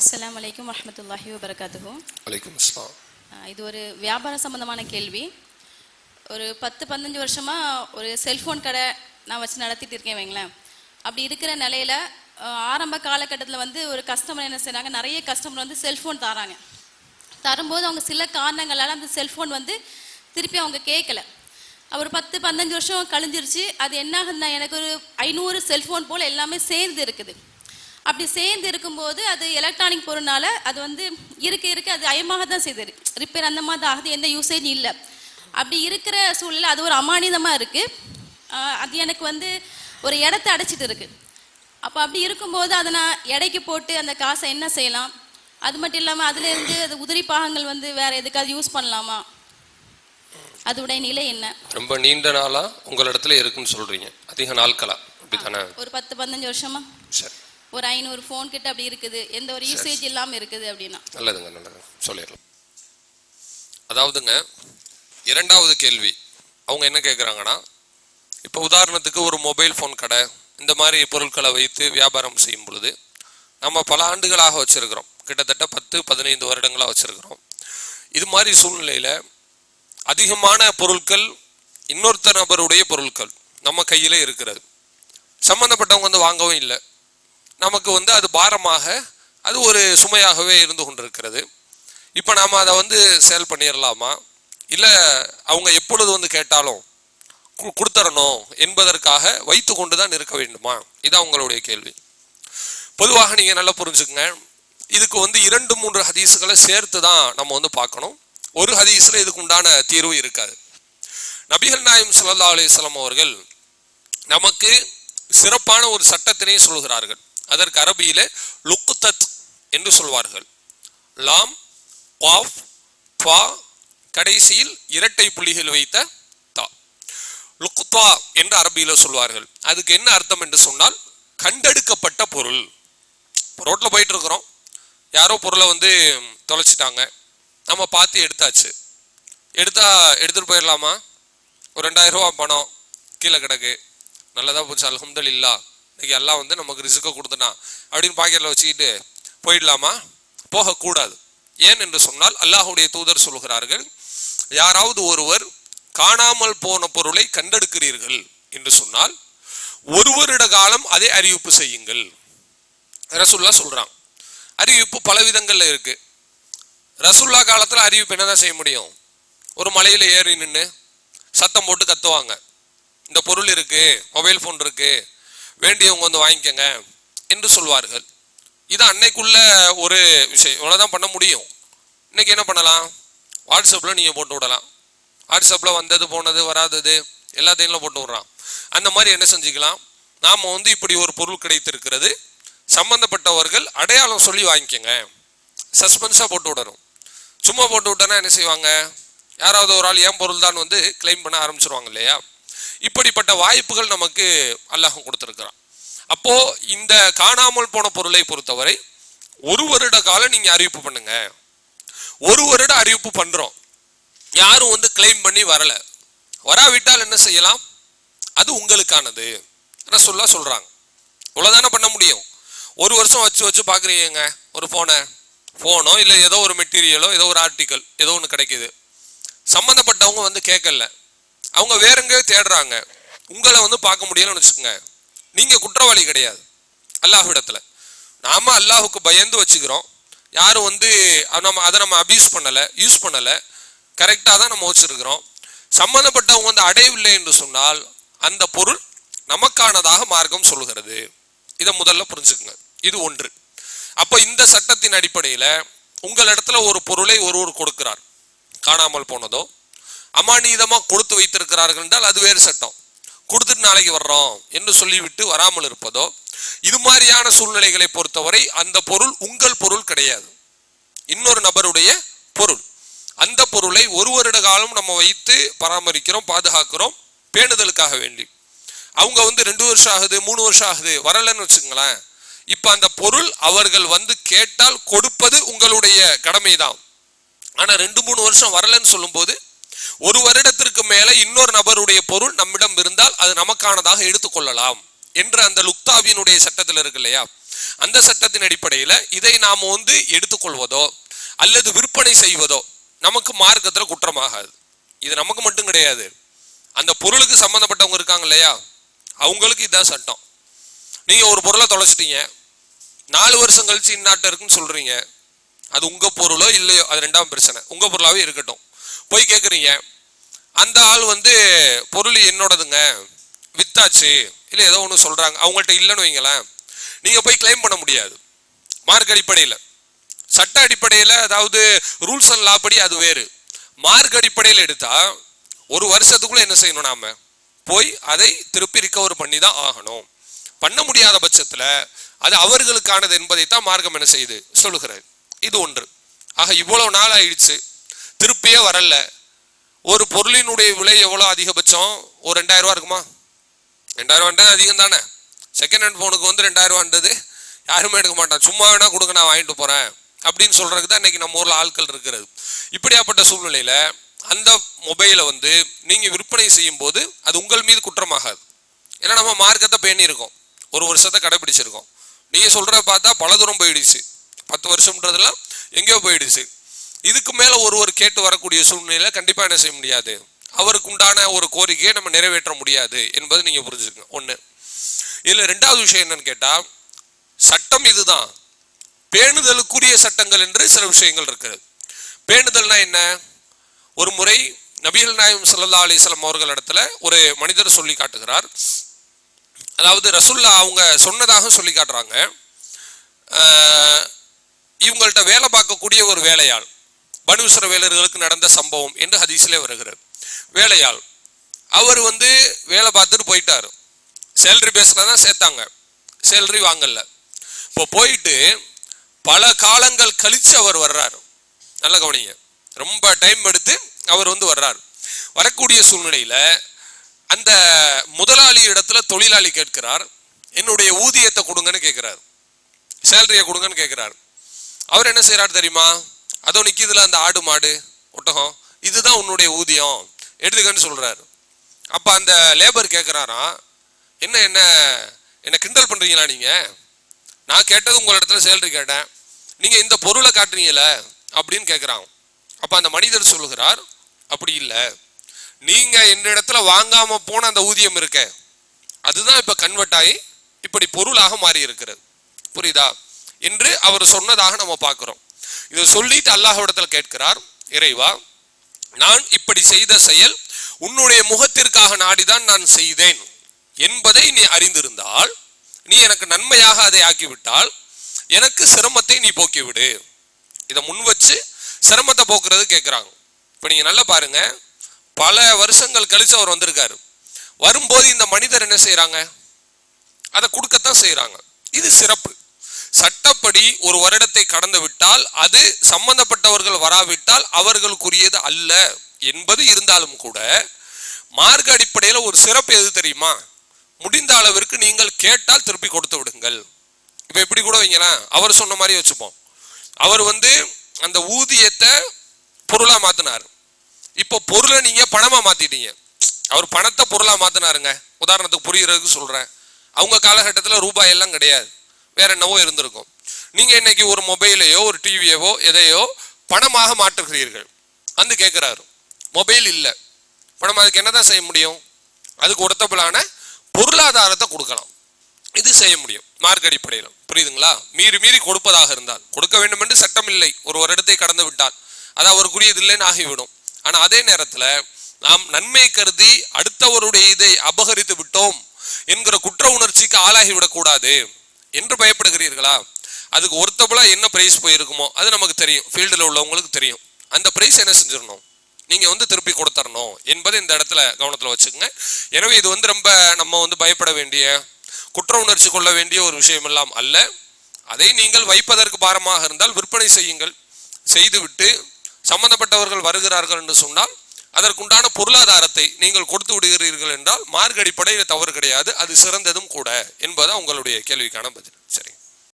அஸ்ஸலாமு அலைக்கும் வரஹ்மத்துல்லாஹி வபரகாத்துஹு. வலைக்கும் அஸ்லாம் இது ஒரு வியாபார சம்பந்தமான கேள்வி. ஒரு பத்து பதினஞ்சு வருஷமா ஒரு செல்ஃபோன் கடை நான் வச்சு நடத்திட்டு இருக்கேன் வைங்களேன். அப்படி இருக்கிற நிலையில ஆரம்ப காலகட்டத்தில் வந்து ஒரு கஸ்டமர் என்ன செய்றாங்க? நிறைய கஸ்டமர் வந்து செல்ஃபோன் தராங்க. தரும்போது அவங்க சில காரணங்களால் அந்த செல்ஃபோன் வந்து திருப்பி அவங்க கேட்கல. ஒரு பத்து பதினஞ்சு வருஷம் கழிஞ்சிருச்சு. அது என்ன ஆகுதுன்னா எனக்கு ஒரு ஐநூறு செல்ஃபோன் போல் எல்லாமே சேர்ந்து இருக்குது. அப்படி சேர்ந்து இருக்கும்போது அது எலக்ட்ரானிக் பொருள்னால அது வந்து இருக்க இருக்க அது அயமாக தான் செய்யுது ரிப்பேர் அந்த மாதிரி தான். ஆகுது எந்த யூசேஜ் இல்லை. அப்படி இருக்கிற சூழ்நிலை அது ஒரு அமானிதமாக இருக்குது அது எனக்கு வந்து ஒரு இடத்த அடைச்சிட்டு இருக்கு. அப்போ அப்படி இருக்கும்போது அதை நான் எடைக்கு போட்டு அந்த காசை என்ன செய்யலாம்? அது மட்டும் இல்லாமல் அதுலேருந்து அது உதிரி பாகங்கள் வந்து வேற எதுக்காவது யூஸ் பண்ணலாமா? அதோடைய நிலை என்ன? ரொம்ப நீண்ட நாளா உங்களிடத்துல இருக்குன்னு சொல்றீங்க. அதிக நாட்களா? ஒரு பத்து பதினஞ்சு வருஷமா? சரி. ஒரு ஐநூறு ஃபோன் கிட்ட அப்படி இருக்குது. எந்த ஒரு யூசேஜ் இல்லாமல் இருக்குது அப்படின்னா. நல்லதுங்க நல்லதுங்க. சொல்லிடலாம். அதாவதுங்க இரண்டாவது கேள்வி. அவங்க என்ன கேட்குறாங்கன்னா இப்போ உதாரணத்துக்கு ஒரு மொபைல் ஃபோன் கடை இந்த மாதிரி பொருட்களை வைத்து வியாபாரம் செய்யும் பொழுது நம்ம பல ஆண்டுகளாக வச்சிருக்கிறோம். கிட்டத்தட்ட பத்து பதினைந்து வருடங்களாக வச்சிருக்கிறோம். இது மாதிரி சூழ்நிலையில அதிகமான பொருட்கள் இன்னொருத்த நபருடைய பொருட்கள் நம்ம கையில இருக்கிறது. சம்பந்தப்பட்டவங்க வந்து வாங்கவும் இல்லை. நமக்கு வந்து அது பாரமாக அது ஒரு சுமையாகவே இருந்து கொண்டிருக்கிறது. இப்போ நாம் அதை வந்து சேல் பண்ணிடலாமா இல்லை அவங்க எப்பொழுது வந்து கேட்டாலும் கு- கொடுத்தரணும் என்பதற்காக வைத்து கொண்டு தான் இருக்க வேண்டுமா? இது அவங்களுடைய கேள்வி. பொதுவாக நீங்கள் நல்லா புரிஞ்சுக்கங்க. இதுக்கு வந்து இரண்டு மூன்று ஹதீஸுகளை சேர்த்து தான் நம்ம வந்து பார்க்கணும். ஒரு ஹதீஸில் இதுக்கு உண்டான தீர்வு இருக்காது. நபிகள் நாயம் ஸல்லல்லாஹு அலிஸ்லாம் அவர்கள் நமக்கு சிறப்பான ஒரு சட்டத்தினை சொல்கிறார்கள். அதற்கு அரபியிலே லுக்குத்தத் என்று சொல்வார்கள். லாம் வாஃப் துவா கடைசியில் இரட்டை புள்ளிகள் வைத்த தா. லுக்குத்வா என்று அரபியில சொல்வார்கள். அதுக்கு என்ன அர்த்தம் என்று சொன்னால் கண்டெடுக்கப்பட்ட பொருள். ரோட்டில் ரோட்ல போயிட்டு இருக்கிறோம் யாரோ பொருளை வந்து தொலைச்சிட்டாங்க. நம்ம பார்த்து எடுத்தாச்சு. எடுத்தா எடுத்துட்டு போயிடலாமா? ஒரு ரெண்டாயிரம் ரூபா பணம் கீழே கிடக்கு. நல்லதாக போச்சு. அலமதுல்லா இன்னைக்கு எல்லாம் வந்து நமக்கு ரிசுக்கை கொடுத்துட்டான். அப்படின்னு பாக்கெட்ல வச்சுக்கிட்டு போயிடலாமா? போகக்கூடாது. ஏன் என்று சொன்னால் அல்லாஹுடைய தூதர் சொல்கிறார்கள் யாராவது ஒருவர் காணாமல் போன பொருளை கண்டெடுக்கிறீர்கள் என்று சொன்னால் ஒரு வருட காலம் அதை அறிவிப்பு செய்யுங்கள். ரசுல்லா சொல்றாங்க அறிவிப்பு பல விதங்கள்ல இருக்கு. ரசுல்லா காலத்துல அறிவிப்பு என்னதான் செய்ய முடியும்? ஒரு மலையில ஏறி நின்று சத்தம் போட்டு கத்துவாங்க. இந்த பொருள் இருக்கு மொபைல் ஃபோன் இருக்கு வேண்டியவங்க வந்து வாங்கிக்கங்க என்று சொல்வார்கள். இது அன்னைக்குள்ள ஒரு விஷயம். இவ்வளோதான் பண்ண முடியும். இன்னைக்கு என்ன பண்ணலாம்? வாட்ஸ்அப்பில் நீங்கள் போட்டு விடலாம். வாட்ஸ்அப்பில் வந்தது போனது வராதது எல்லாத்தையும் போட்டு விடுறான். அந்த மாதிரி என்ன செஞ்சுக்கலாம்? நாம் வந்து இப்படி ஒரு பொருள் கிடைத்திருக்கிறது. சம்பந்தப்பட்டவர்கள் அடையாளம் சொல்லி வாங்கிக்கங்க. சஸ்பென்ஸாக போட்டு விடணும். சும்மா போட்டு விட்டோன்னா என்ன செய்வாங்க? யாராவது ஒரு ஆள் ஏன் பொருள் தான் வந்து கிளைம் பண்ண ஆரம்பிச்சிருவாங்க இல்லையா? இப்படிப்பட்ட வாய்ப்புகள் நமக்கு அல்லாஹ் கொடுத்துருக்குறான். அப்போ இந்த காணாமல் போன பொருளை பொறுத்தவரை ஒரு வருட காலம் நீங்க அறிவிப்பு பண்ணுங்க. ஒரு வருட அறிவிப்பு பண்றோம். யாரும் வந்து கிளைம் பண்ணி வரல. வராவிட்டால் என்ன செய்யலாம்? அது உங்களுக்கானது. ரசூல்லா சொல்றாங்க. இவ்வளோதானே பண்ண முடியும்? ஒரு வருஷம் வச்சு வச்சு பார்க்குறீங்க ஒரு ஃபோனை ஃபோனோ இல்லை ஏதோ ஒரு மெட்டீரியலோ ஏதோ ஒரு ஆர்டிக்கல் ஏதோ ஒன்று கிடைக்கிது. சம்மந்தப்பட்டவங்க வந்து கேட்கல. அவங்க வேற எங்கேயோ தேடுறாங்க. உங்களை வந்து பார்க்க முடியலன்னு வச்சுக்கோங்க. நீங்க குற்றவாளி கிடையாது. அல்லாஹ்விடத்துல. நாம அல்லாஹுக்கு பயந்து வச்சுக்கிறோம். யாரும் வந்து நம்ம அதை நம்ம அபியூஸ் பண்ணலை யூஸ் பண்ணலை. கரெக்டாக தான் நம்ம வச்சுருக்கிறோம். சம்மந்தப்பட்டவங்க வந்து அடையவில்லை என்று சொன்னால் அந்த பொருள் நமக்கானதாக மார்க்கம் சொல்லுகிறது. இதை முதல்ல புரிஞ்சுக்குங்க. இது ஒன்று. அப்போ இந்த சட்டத்தின் அடிப்படையில் உங்களிடத்துல ஒரு பொருளை ஒருவர் கொடுக்கிறார். காணாமல் போனதோ அமானிதமா கொடுத்து வைத்திருக்கிறார்கள் என்றால் அது வேறு சட்டம். கொடுத்துட்டு நாளைக்கு வர்றோம் என்று சொல்லிவிட்டு வராமல் இருப்பதோ இது மாதிரியான சூழ்நிலைகளை பொறுத்தவரை அந்த பொருள் உங்கள் பொருள் கிடையாது. இன்னொரு நபருடைய பொருள். அந்த பொருளை ஒரு வருட காலம் நம்ம வைத்து பராமரிக்கிறோம் பாதுகாக்கிறோம் பேணுதலுக்காக வேண்டி. அவங்க வந்து ரெண்டு வருஷம் ஆகுது மூணு வருஷம் ஆகுது வரலன்னு வச்சுங்களேன் இப்ப அந்த பொருள் அவர்கள் வந்து கேட்டால் கொடுப்பது உங்களுடைய கடமைதான். ஆனா ரெண்டு மூணு வருஷம் வரலன்னு சொல்லும்போது ஒரு வருடத்திற்கு மேல இன்னொரு நபருடைய பொருள் நம்மிடம் இருந்தால் அது நமக்கானதாக எடுத்துக்கொள்ளலாம் என்று அந்த லுக்தாவினுடைய சட்டத்தில் இருக்கு இல்லையா? அந்த சட்டத்தின் அடிப்படையில் இதை நாம் வந்து எடுத்துக்கொள்வதோ அல்லது விற்பனை செய்வதோ நமக்கு மார்க்கத்தில் குற்றமாகாது. இது நமக்கு மட்டும் கிடையாது. அந்த பொருளுக்கு சம்மந்தப்பட்டவங்க இருக்காங்க இல்லையா? அவங்களுக்கு இதான் சட்டம். நீங்க ஒரு பொருளை தொலைச்சிட்டீங்க. நாலு வருஷம் கழிச்சு இந்நாட்டை இருக்குன்னு சொல்றீங்க. அது உங்க பொருளோ இல்லையோ? அது ரெண்டாம் பிரச்சனை. உங்க பொருளாவே இருக்கட்டும். போய் கேட்குறீங்க அந்த ஆள் வந்து பொருள் என்னோடதுங்க. வித்தாச்சு. இல்லை ஏதோ ஒன்று சொல்கிறாங்க அவங்கள்ட்ட இல்லைன்னு வைங்களேன். நீங்கள் போய் கிளைம் பண்ண முடியாது. மார்க் அடிப்படையில். சட்ட அடிப்படையில் அதாவது ரூல்ஸ் அண்ட் லா படி அது வேறு. மார்க் அடிப்படையில் எடுத்தா ஒரு வருஷத்துக்குள்ள என்ன செய்யணும் நாம? போய் அதை திருப்பி ரிகவர் பண்ணி தான் ஆகணும். பண்ண முடியாத பட்சத்தில் அது அவர்களுக்கானது என்பதை தான் மார்க்கம் என்ன செய்யுது சொல்லுகிறார். இது ஒன்று. ஆக இவ்வளவு நாள் ஆயிடுச்சு. திருப்பியே வரல. ஒரு பொருளினுடைய விலை எவ்வளோ அதிகபட்சம்? ஒரு ரெண்டாயிரம் ரூபா இருக்குமா? ரெண்டாயிரம் ரூபான்றது அதிகம் தானே. செகண்ட் ஹேண்ட் ஃபோனுக்கு வந்து ரெண்டாயிரம் ரூபான்றது யாருமே எடுக்க மாட்டான். சும்மா வேணா கொடுங்க நான் வாங்கிட்டு போகிறேன் அப்படின்னு சொல்கிறதுக்கு தான் இன்னைக்கு நம்ம ஊரில் ஆட்கள் இருக்கிறது. இப்படியாப்பட்ட சூழ்நிலையில் அந்த மொபைலை வந்து நீங்கள் விற்பனை செய்யும் போது அது உங்கள் மீது குற்றமாகாது. ஏன்னா நம்ம மார்க்கத்தை பேணியிருக்கோம் ஒரு வருஷத்தை கடைபிடிச்சிருக்கோம். நீங்கள் சொல்கிறத பார்த்தா பல தூரம் போயிடுச்சு. பத்து வருஷம்ன்றதெல்லாம் எங்கேயோ போயிடுச்சு. இதுக்கு மேல ஒருவர் கேட்டு வரக்கூடிய சூழ்நிலையில கண்டிப்பா என்ன செய்ய முடியாது? அவருக்கு உண்டான ஒரு கோரிக்கையை நம்ம நிறைவேற்ற முடியாது என்பது நீங்க புரிஞ்சுக்கணும் ஒண்ணு. இதுல ரெண்டாவது விஷயம் என்னன்னு கேட்டா சட்டம் இதுதான். பேணுதலுக்குரிய சட்டங்கள் என்று சில விஷயங்கள் இருக்குது. பேணுதல்னா என்ன? ஒரு முறை நபிகள் நாயம் சல்லா அலிஸ்லாம் அவர்கள் இடத்துல ஒரு மனிதர் சொல்லி காட்டுகிறார். அதாவது ரசுல்லா அவங்க சொன்னதாக சொல்லி காட்டுறாங்க. இவங்கள்ட்ட வேலை பார்க்கக்கூடிய ஒரு வேலையாள். பனுசுர வேலர்களுக்கு நடந்த சம்பவம் என்று ஹதீஸிலே வருகிறது. வேலையாள் அவர் வந்து வேலை பார்த்துட்டு போயிட்டார். சேலரி பேஸில் தான் சேர்த்தாங்க. சேலரி வாங்கல. இப்போ போயிட்டு பல காலங்கள் கழித்து அவர் வர்றாரு. நல்ல கவனிங்க. ரொம்ப டைம் எடுத்து அவர் வந்து வர்றார். வரக்கூடிய சூழ்நிலையில் அந்த முதலாளி இடத்துல தொழிலாளி கேட்கிறார். என்னுடைய ஊதியத்தை கொடுங்கன்னு கேட்கிறார். சேலரியை கொடுங்கன்னு கேட்கிறார். அவர் என்ன செய்கிறார் தெரியுமா? அதோ நிற்கிதுல அந்த ஆடு மாடு ஒட்டகம். இதுதான் உன்னுடைய ஊதியம். எடுத்துக்கன்னு சொல்றாரு. அப்ப அந்த லேபர் கேட்குறாராம் என்ன என்ன என்ன கிண்டல் பண்றீங்களா நீங்க? நான் கேட்டது உங்கள் இடத்துல சேலரி கேட்டேன். நீங்க இந்த பொருளை காட்டுறீங்கள அப்படின்னு கேட்குறாங்க அப்ப அந்த மனிதர் சொல்லுகிறார் அப்படி இல்லை. நீங்க எந்த இடத்துல வாங்காம போன அந்த ஊதியம் இருக்க. அதுதான் இப்ப கன்வெர்ட் ஆகி இப்படி பொருளாக மாறி இருக்கிறது புரியுதா? என்று அவர் சொன்னதாக நம்ம பார்க்குறோம். இதை சொல்லிட்டு அல்லாஹ்விடத்துல கேட்கிறார் இறைவா நான் இப்படி செய்த செயல் உன்னுடைய முகத்திற்காக நாடிதான் நான் செய்தேன். என்பதை நீ அறிந்திருந்தால் நீ எனக்கு நன்மையாக அதை ஆக்கிவிட்டால் எனக்கு சிரமத்தை நீ போக்கிவிடு. இதை முன் வச்சு சிரமத்தை போக்குறது கேட்குறாங்க. இப்போ நீங்கள் நல்லா பாருங்க பல வருஷங்கள் கழிச்சு அவர் வந்திருக்காரு. வரும்போது இந்த மனிதர் என்ன செய்கிறாங்க அதை கொடுக்கத்தான் செய்கிறாங்க இது சிறப்பு. சட்டப்படி ஒரு வருடத்தை கடந்து விட்டால் அது சம்பந்தப்பட்டவர்கள் வராவிட்டால் அவர்களுக்குரியது அல்ல என்பது இருந்தாலும் கூட மார்க்க அடிப்படையில் ஒரு சிறப்பு எது தெரியுமா? முடிந்த அளவிற்கு நீங்கள் கேட்டால் திருப்பி கொடுத்து விடுங்கள். இப்போ எப்படி கூட வைங்களேன் அவர் சொன்ன மாதிரி வச்சுப்போம். அவர் வந்து அந்த ஊதியத்தை பொருளா மாத்தினார். இப்போ பொருளை நீங்க பணமா மாத்திட்டீங்க. அவர் பணத்தை பொருளா மாத்தினாருங்க. உதாரணத்துக்கு புரியுறதுக்கு சொல்றேன். அவங்க காலகட்டத்தில் ரூபாய் எல்லாம் கிடையாது. வேற என்னவோ இருந்திருக்கும். நீங்க இன்னைக்கு ஒரு மொபைலையோ ஒரு டிவியவோ எதையோ பணமாக மாற்றுகிறீர்கள். வந்து கேட்கிறாரு மொபைல் இல்லை. பணம் அதுக்கு என்னதான் செய்ய முடியும்? அதுக்கு ஒடுத்தபிளான பொருளாதாரத்தை கொடுக்கலாம். இது செய்ய முடியும். மார்க் அடிப்படையில். புரியுதுங்களா? மீறி மீறி கொடுப்பதாக இருந்தால். கொடுக்க வேண்டும் என்று சட்டம் இல்லை. ஒரு வருடத்தை கடந்து விட்டால். அது அவருக்குரியது இல்லைன்னு ஆகிவிடும். ஆனால் அதே நேரத்தில் நாம் நன்மை கருதி அடுத்தவருடைய இதை அபகரித்து விட்டோம் என்கிற குற்ற உணர்ச்சிக்கு ஆளாகி விடக்கூடாது என்று பயப்படுகிறீர்களா? அதுக்கு ஒருத்தபுளா என்ன பிரைஸ் போயிருக்குமோ அது நமக்கு தெரியும். ஃபீல்டில் உள்ளவங்களுக்கு தெரியும். அந்த பிரைஸ் என்ன செஞ்சிடணும்? நீங்க வந்து திருப்பி கொடுத்தரணும் என்பதை இந்த இடத்துல கவனத்தில் வச்சுக்கோங்க. எனவே இது வந்து ரொம்ப நம்ம வந்து பயப்பட வேண்டிய குற்ற உணர்ச்சி கொள்ள வேண்டிய ஒரு விஷயம் எல்லாம் அல்ல. அதை நீங்கள் வைப்பதற்கு பாரமாக இருந்தால் விற்பனை செய்யுங்கள். செய்துவிட்டு சம்பந்தப்பட்டவர்கள் வருகிறார்கள் என்று சொன்னால் அதற்குண்டான பொருளாதாரத்தை நீங்கள் கொடுத்து விடுகிறீர்கள் என்றால் மார்க் அடிப்படையில் தவறு கிடையாது அது சிறந்ததும் கூட என்பதான் உங்களுடைய கேள்விக்கான பதில். சரி.